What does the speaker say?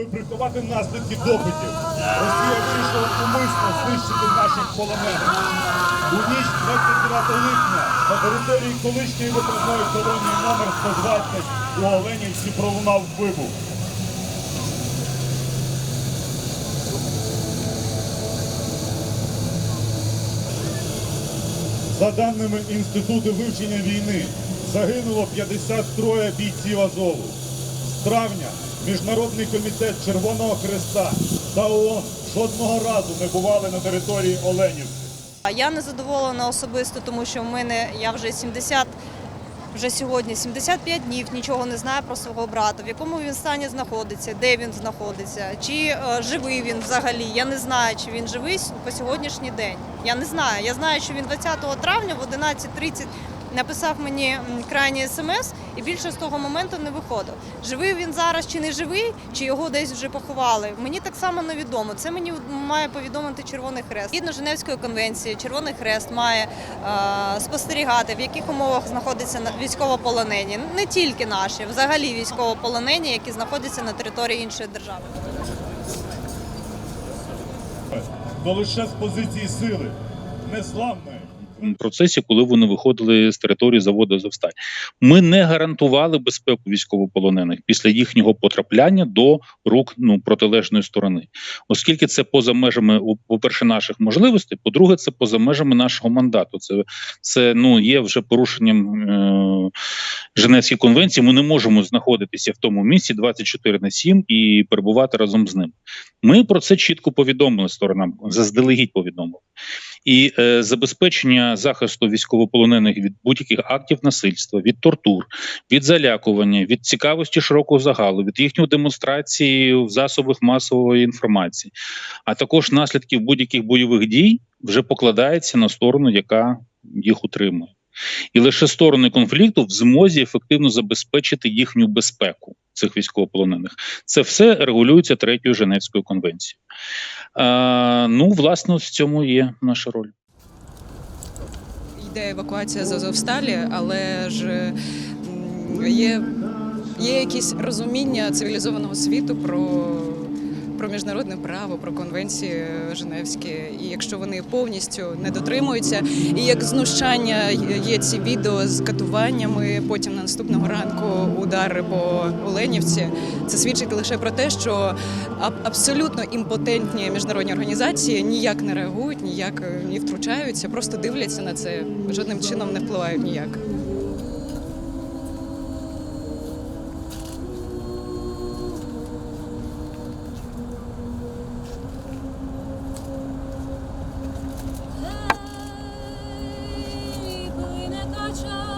вибрикувати наслідки допитів. Росія вирішила умисно знищити наших полонених. У ніч 29 липня на території колишньої виправної колонії номер 120 у Оленівці пролунав вибух. За даними Інституту вивчення війни, загинуло 53 бійців Азову. З травня Міжнародний комітет Червоного Хреста та ООН жодного разу не бували на території Оленівки. Я не задоволена особисто, тому що в мене я вже 70, вже сьогодні 75 днів нічого не знаю про свого брата, в якому він стані знаходиться, де він знаходиться, чи е, живий він взагалі. Я не знаю, чи він живий по сьогоднішній день. Я не знаю. Я знаю, що він 20 травня в 11.30 написав мені крайній смс і більше з того моменту не виходив. Живий він зараз чи не живий, чи його десь вже поховали. Мені так само невідомо. Це мені має повідомити Червоний Хрест. Згідно Женевської конвенції, Червоний Хрест має е, спостерігати, в яких умовах знаходяться на- військовополонені, не тільки наші, взагалі військовополонені, які знаходяться на території іншої держави. То лише з позиції сили, незламної. Процесі, коли вони виходили з території заводу Азовсталь. Ми не гарантували безпеку військовополонених після їхнього потрапляння до рук ну протилежної сторони, оскільки це поза межами, по-перше, наших можливостей, по-друге, це поза межами нашого мандату. Це, це ну є вже порушенням е- Женевської конвенції. Ми не можемо знаходитися в тому місці 24 на 7 і перебувати разом з ним. Ми про це чітко повідомили сторонам, заздалегідь повідомили. І е, забезпечення захисту військовополонених від будь-яких актів насильства, від тортур, від залякування, від цікавості широкого загалу, від їхньої демонстрації в засобах масової інформації, а також наслідків будь-яких бойових дій вже покладається на сторону, яка їх утримує. І лише сторони конфлікту в змозі ефективно забезпечити їхню безпеку цих військовополонених. Це все регулюється третьою Женевською конвенцією. Е, ну, власне, в цьому є наша роль. йде евакуація з Азовсталі, але ж є, є якісь розуміння цивілізованого світу про, про міжнародне право, про конвенції Женевські. І якщо вони повністю не дотримуються, і як знущання є ці відео з катуваннями, потім на наступного ранку удари по Оленівці, це свідчить лише про те, що абсолютно імпотентні міжнародні організації ніяк не реагують, ніяк е, не втручаються, просто дивляться на це, жодним чином не впливають ніяк. Georgia.